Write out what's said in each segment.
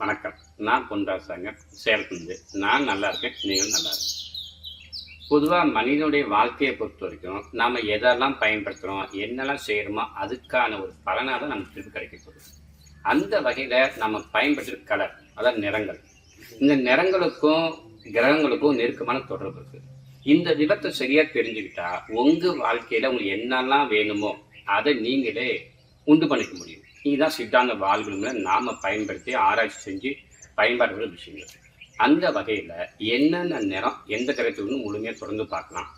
வணக்கம். நான் பொன்ராசாங்க சேலத்துலேருந்து. நான் நல்லா இருக்கேன் நீங்கள் நல்லா இருக்கேன் பொதுவாக மனிதனுடைய வாழ்க்கையை பொறுத்த வரைக்கும் நாம் எதெல்லாம் பயன்படுத்துகிறோம் என்னெல்லாம் செய்கிறோமோ அதுக்கான ஒரு பலனாக தான் நமக்கு திருப்பி கிடைக்க போகுது. அந்த வகையில் நம்ம பயன்படுத்துகிற கலர் அதாவது நிறங்கள். இந்த நிறங்களுக்கும் கிரகங்களுக்கும் நெருக்கமான தொடர்பு இருக்குது இந்த விபத்தை சரியாக தெரிஞ்சுக்கிட்டா உங்கள் வாழ்க்கையில் உங்களுக்கு என்னெல்லாம் வேணுமோ அதை நீங்களே உண்டு பண்ணிக்க முடியும். இதுதான் சித்தாந்த வாழ்வுகளை நாம் பயன்படுத்தி ஆராய்ச்சி செஞ்சு பயன்பாடுகள் விஷயங்கள். அந்த வகையில் என்னென்ன நிறம் எந்த கிரகத்துக்கு முழுமையாக தொடர்ந்து பார்க்கலாம்.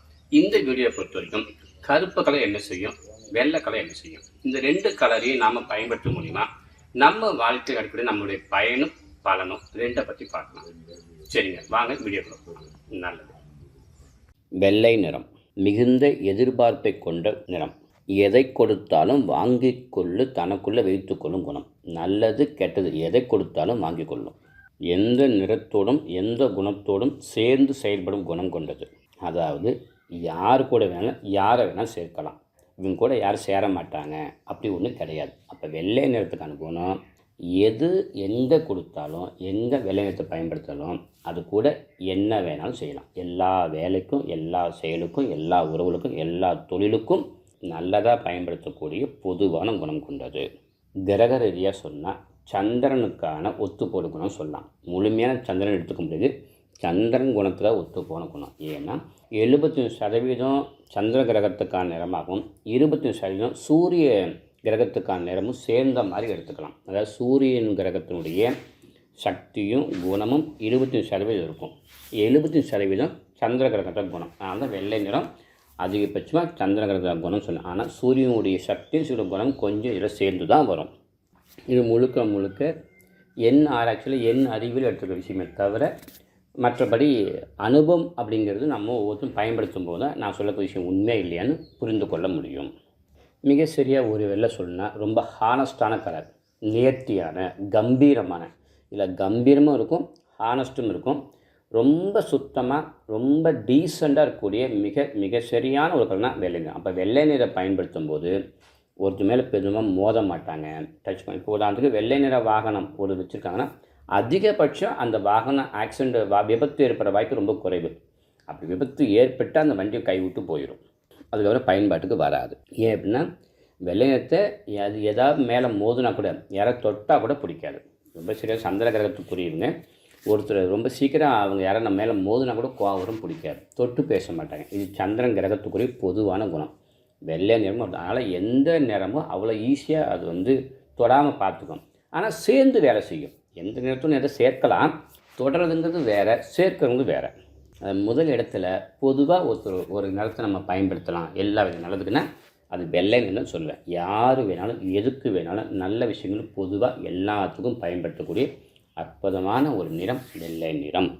இந்த வீடியோ பொறுத்த வரைக்கும் கருப்பு கலர் என்ன செய்யும் வெள்ளை கலர் என்ன செய்யும்? இந்த ரெண்டு கலரையும் நாம் பயன்படுத்த முடியுமா? நம்ம வாழ்க்கை அடிப்படையில் நம்மளுடைய பயனும் பலனும் ரெண்டை பற்றி பார்க்கலாம். சரிங்க வாங்க வீடியோ நல்லது. வெள்ளை நிறம் மிகுந்த எதிர்பார்ப்பை கொண்ட நிறம். எதை கொடுத்தாலும் வாங்கி கொள்ளு தனக்குள்ளே வைத்துக்கொள்ளும் குணம். நல்லது கெட்டது எதை கொடுத்தாலும் வாங்கி கொள்ளும். எந்த நிறத்தோடும் எந்த குணத்தோடும் சேர்ந்து செயல்படும் குணம் கொண்டது. அதாவது யார் கூட வேணாலும் யாரை வேணாலும் சேர்க்கலாம். இவங்க கூட யாரும் சேர மாட்டாங்க. அப்படி ஒன்றும் கிடையாது. அப்போ வெள்ளை நிறத்துக்கான குணம் எது எந்த கொடுத்தாலும் எந்த வெள்ளை நிறத்தை பயன்படுத்தாலும் அது கூட என்ன வேணாலும் செய்யலாம். எல்லா வேலைக்கும் எல்லா செயலுக்கும் எல்லா உறவுகளுக்கும் எல்லா தொழிலுக்கும் நல்லதாக பயன்படுத்தக்கூடிய பொதுவான குணம் கொண்டது. கிரக ரீதியாக சொன்னால் சந்திரனுக்கான ஒத்துப்போடு குணம் சொல்லலாம். முழுமையான சந்திரன் எடுத்துக்க முடியாது. சந்திரன் குணத்தில் ஒத்துப்போன குணம். ஏன்னா எழுபத்தஞ்சு சதவீதம் சந்திர கிரகத்துக்கான நிறமாகவும் இருபத்தஞ்சு சதவீதம் சூரிய கிரகத்துக்கான நிறமும் சேர்ந்த மாதிரி எடுத்துக்கலாம். அதாவது சூரியன் கிரகத்தினுடைய சக்தியும் குணமும் இருபத்தஞ்சு சதவீதம் இருக்கும். எழுபத்தஞ்சு சதவீதம் சந்திர கிரகத்தில் குணம். அதனால் தான் வெள்ளை நிறம் அதிகபட்சமாக சந்திர கிரகத்தில் குணம் சொன்னேன் ஆனால் சூரியனுடைய சக்தி சில குணம் கொஞ்சம் இதில் சேர்ந்து தான் வரும். இது முழுக்க முழுக்க என் ஆராய்ச்சியில் என் அறிவில் எடுத்துக்கிற விஷயமே தவிர மற்றபடி அனுபவம் அப்படிங்கிறது நம்ம ஒவ்வொருத்தரும் பயன்படுத்தும் போது தான் நான் சொல்லக்கூடிய விஷயம் உண்மை இல்லையான்னு புரிந்து கொள்ள முடியும். மிக சரியாக ஒரு வெள்ளை சொல்லுனா ரொம்ப ஹானஸ்டான கலர் நேர்த்தியான கம்பீரமான இல்லை கம்பீரமும் இருக்கும் ஹானஸ்ட்டும் இருக்கும். ரொம்ப சுத்தமாக ரொம்ப டீசெண்டாக இருக்கக்கூடிய மிக மிக சரியான ஒரு கலர்னா வெள்ளை நிறம் அப்போ வெள்ளை நிறம் பயன்படுத்தும் போது ஒருத்தர் மேலே பெருமாக மோத மாட்டாங்க. டச் பண்ணி இப்போ உதாரணத்துக்கு வெள்ளை நிற வாகனம் ஒரு வச்சுருக்காங்கன்னா அதிகபட்சம் அந்த வாகனம் ஆக்சிடெண்ட் வா விபத்து ஏற்பட வாய்ப்பு ரொம்ப குறைவு. அப்படி விபத்து ஏற்பட்டால் அந்த வண்டியை கைவிட்டு போயிடும் அதுக்கப்புறம் பயன்பாட்டுக்கு வராது. ஏன் அப்படின்னா வெள்ளை நிறத்தை அது எதாவது மேலே மோதுனா கூட யாரை தொட்டால் கூட பிடிக்காது. ரொம்ப சரியாக சந்திர கிரகத்துக்குரியவங்க ஒருத்தர் ரொம்ப சீக்கிரம் அவங்க யாரும் நம்ம மேலே மோதுனா கூட கோவரம் பிடிக்காது. தொட்டு பேச மாட்டாங்க. இது சந்திரன் கிரகத்துக்குரிய பொதுவான குணம். வெள்ளை நிறமும் அதனால் எந்த நிறமும் அவ்வளோ ஈஸியாக அது வந்து தொடாமல் பார்த்துக்கும். ஆனால் சேர்ந்து வேலை செய்யும். எந்த நேரத்தும் எதை சேர்க்கலாம். தொடர்றதுங்கிறது வேறு சேர்க்கிறது வேறு. முதல் இடத்துல பொதுவாக ஒருத்தர் ஒரு நிலத்தை நம்ம பயன்படுத்தலாம். எல்லா வித நிலத்துக்குன்னா அது வெள்ளை நிறம் சொல்லுவேன். யார் வேணாலும் எதுக்கு வேணாலும் நல்ல விஷயங்களும் பொதுவாக எல்லாத்துக்கும் பயன்படுத்தக்கூடிய அற்புதமான ஒரு நிறம் வெள்ளை நிறம்.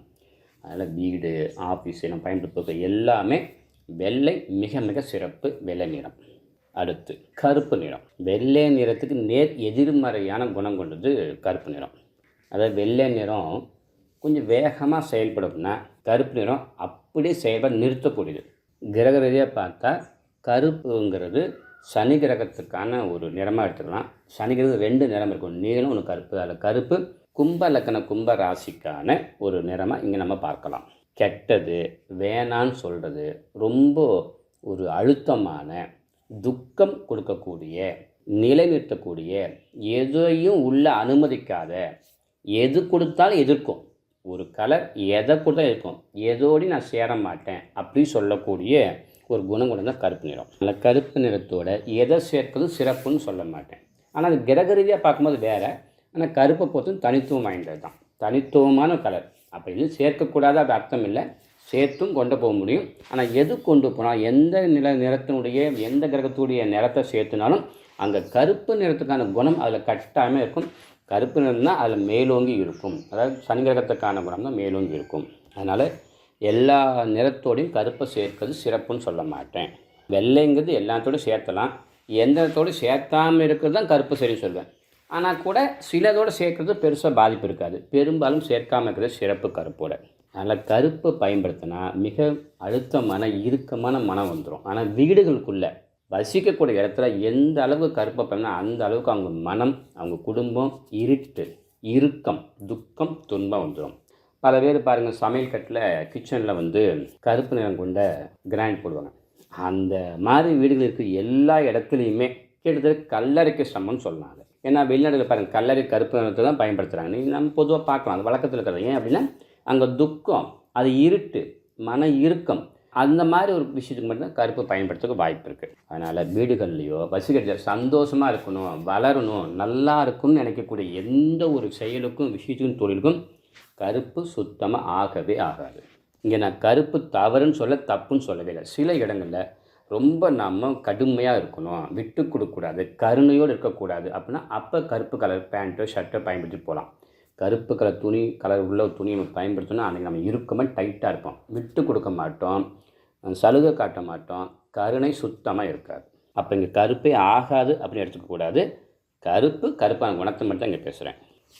அதனால் வீடு ஆஃபீஸ் நம்ம பயன்படுத்தக்கூடிய எல்லாமே வெள்ளை மிக மிக சிறப்பு வெள்ளை நிறம். அடுத்து கருப்பு நிறம். வெள்ளை நிறத்துக்கு நேர் எதிர்மறையான குணம் கொண்டது கருப்பு நிறம். அதாவது வெள்ளை நிறம் கொஞ்சம் வேகமாக செயல்படும்னா கருப்பு நிறம் அப்படியே செயல்பட நிறுத்தக்கூடியது. கிரக ரீதியாக பார்த்தா கருப்புங்கிறது சனி கிரகத்துக்கான ஒரு நிறமாக எடுத்துக்கலாம். சனி கிரகம் ரெண்டு நிறம் இருக்கும். நீளம் ஒன்று கருப்பு அதில் கருப்பு கும்ப லக்கண கும்ப ராசிக்கான ஒரு நிறமாக இங்கே நம்ம பார்க்கலாம். கெட்டது வேணான்னு சொல்கிறது ரொம்ப ஒரு அழுத்தமான துக்கம் கொடுக்கக்கூடிய நிலைநிறுத்தக்கூடிய எதையும் உள்ள அனுமதிக்காத எது கொடுத்தாலும் எதிர்க்கும். ஒரு கலர் எதை கொடுத்தாலும் இருக்கும் எதோடு நான் சேர மாட்டேன் அப்படி சொல்லக்கூடிய ஒரு குணம் கொண்ட கருப்பு நிறம். அந்த கருப்பு நிறத்தோட எதை சேர்ப்பதும் சிறப்புன்னு சொல்ல மாட்டேன். ஆனால் அது கிரக ரீதியாக பார்க்கும்போது வேறு. ஆனால் கருப்பை பொறுத்தும் தனித்துவம் வாய்ந்தது தான் தனித்துவமான கலர் அப்படின்னு சேர்க்கக்கூடாது அது அர்த்தம் இல்லை. சேர்த்தும் கொண்டு போக முடியும். ஆனால் எது கொண்டு போனால் எந்த நில நிறத்தினுடைய எந்த கிரகத்துடைய நிறத்தை சேர்த்துனாலும் அங்கே கருப்பு நிறத்துக்கான குணம் அதில் கட்டாயமே இருக்கும். கருப்பு நிறம்னா அதில் மேலோங்கி இருக்கும். அதாவது சனி கிரகத்துக்கான குணம் தான் மேலோங்கி இருக்கும். அதனால் எல்லா நிறத்தோடையும் கருப்பை சேர்க்கிறது சிறப்புன்னு சொல்ல மாட்டேன். வெள்ளைங்கிறது எல்லாத்தோடையும் சேர்த்தலாம். எந்த நிறத்தோடு சேர்த்தாமல் இருக்கிறது தான் கருப்பு சரி சொல்வேன். ஆனால் கூட சிலதோடு சேர்க்கறது பெருசாக பாதிப்பு இருக்காது. பெரும்பாலும் சேர்க்காமல் இருக்கிறது சிறப்பு கருப்போட. அதனால் கருப்பை பயன்படுத்தினா மிக அழுத்தமான இறுக்கமான மனம் வந்துடும் ஆனால் வீடுகளுக்குள்ளே வசிக்கக்கூடிய இடத்துல எந்த அளவுக்கு கருப்பை பண்ணால் அந்த அளவுக்கு அவங்க மனம் அவங்க குடும்பம் இருட்டு இறுக்கம் துக்கம் துன்பம் வந்துடும் பல பேர் பாருங்கள் சமையல் கட்டில் கிச்சனில் வந்து கருப்பு நிறம் கொண்ட கிராண்ட் போடுவாங்க. அந்த மாதிரி வீடுகள் இருக்கிற எல்லா இடத்துலையுமே கிட்டத்தட்ட கல்லறைக்கு சமம்னு சொன்னாங்க ஏன்னா வெளிநாடுகள் பாருங்கள் கல்லறை கருப்பு நிறத்தை தான் பயன்படுத்துகிறாங்க நீ நம்ம பொதுவாக பார்க்கலாம் அது வழக்கத்தில் இருக்கிறது. ஏன் அப்படின்னா அங்கே துக்கம் அது இருட்டு மன இறுக்கம் அந்த மாதிரி ஒரு விஷயத்துக்கு மட்டும் கருப்பு பயன்படுத்துறதுக்கு வாய்ப்பு இருக்குது அதனால் வீடுகள்லையோ வசிகர்கள் சந்தோஷமாக இருக்கணும் வளரணும் நல்லா இருக்கும்னு நினைக்கக்கூடிய எந்த ஒரு செயலுக்கும் விஷயத்துக்கும் தொழிலுக்கும் கருப்பு சுத்தமாக ஆகவே ஆகாது. இங்கே நான் கருப்பு தவறுன்னு சொல்ல தப்புன்னு சொல்லவே இல்லை. சில இடங்களில் ரொம்ப நம்ம கடுமையாக இருக்கணும். விட்டு கொடுக்கக்கூடாது. கருணையோடு இருக்கக்கூடாது அப்படின்னா அப்போ கருப்பு கலர் பேண்ட்டோ ஷர்ட்டோ பயன்படுத்தி போகலாம். கருப்பு கலர் துணி கலர் உள்ள துணி நம்ம பயன்படுத்தினா அன்றைக்கி நம்ம இறுக்கமாக டைட்டாக இருப்போம். விட்டு கொடுக்க மாட்டோம். சலுகை காட்ட மாட்டோம். கருணை சுத்தமாக இருக்காது. அப்போ இங்கே கருப்பே ஆகாது அப்படின்னு எடுத்துக்கக்கூடாது கருப்பு கருப்பான குணத்தை மட்டும் தான் இங்கே பேசுகிறேன்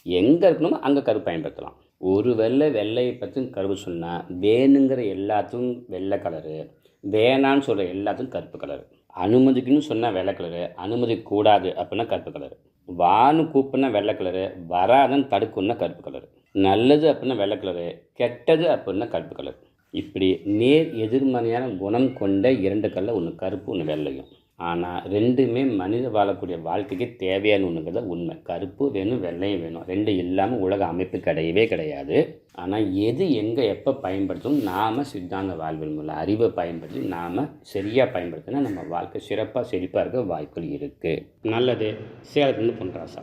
எங்கே இருக்கணுமோ அங்கே கருப்பு பயன்படுத்தலாம். ஒரு வெள்ளை வெள்ளையை பற்றி கருப்பு சொன்னால் வேணுங்கிற எல்லாத்துக்கும் வெள்ளை கலரு வேணான்னு சொல்கிற எல்லாத்துக்கும் கருப்பு கலரு அனுமதிக்குன்னு சொன்னால் வெள்ளை கலரு அனுமதி கூடாது அப்படின்னா கருப்பு கலரு வான்னு கூப்பிட்னா வெள்ளை கலரு வராதன்னு தடுக்கணும்னா கருப்பு கலரு நல்லது அப்படின்னா வெள்ளை கலரு கெட்டது அப்படின்னா கருப்பு கலர் இப்படி நேர் எதிர்மறையான குணம் கொண்ட இரண்டு கல்ல ஒன்று கருப்பு ஒன்று வெள்ளையும். ஆனால் ரெண்டுமே மனித வாழக்கூடிய வாழ்க்கைக்கு தேவையான ஒன்றுங்கிறத உண்மை. கருப்பு வேணும் வெள்ளையும் வேணும். ரெண்டு இல்லாமல் உலக அமைப்பு கிடையவே கிடையாது. ஆனால் எது எங்கே எப்போ பயன்படுத்தும் நாம் சித்தாந்த வாழ்வில் மூலம் அறிவை பயன்படுத்தி நாம் சரியாக பயன்படுத்தினா நம்ம வாழ்க்கை சிறப்பாக செழிப்பாக இருக்க வாய்ப்புகள் இருக்குது நல்லது. சேலத்துலேருந்து பொன்ராசா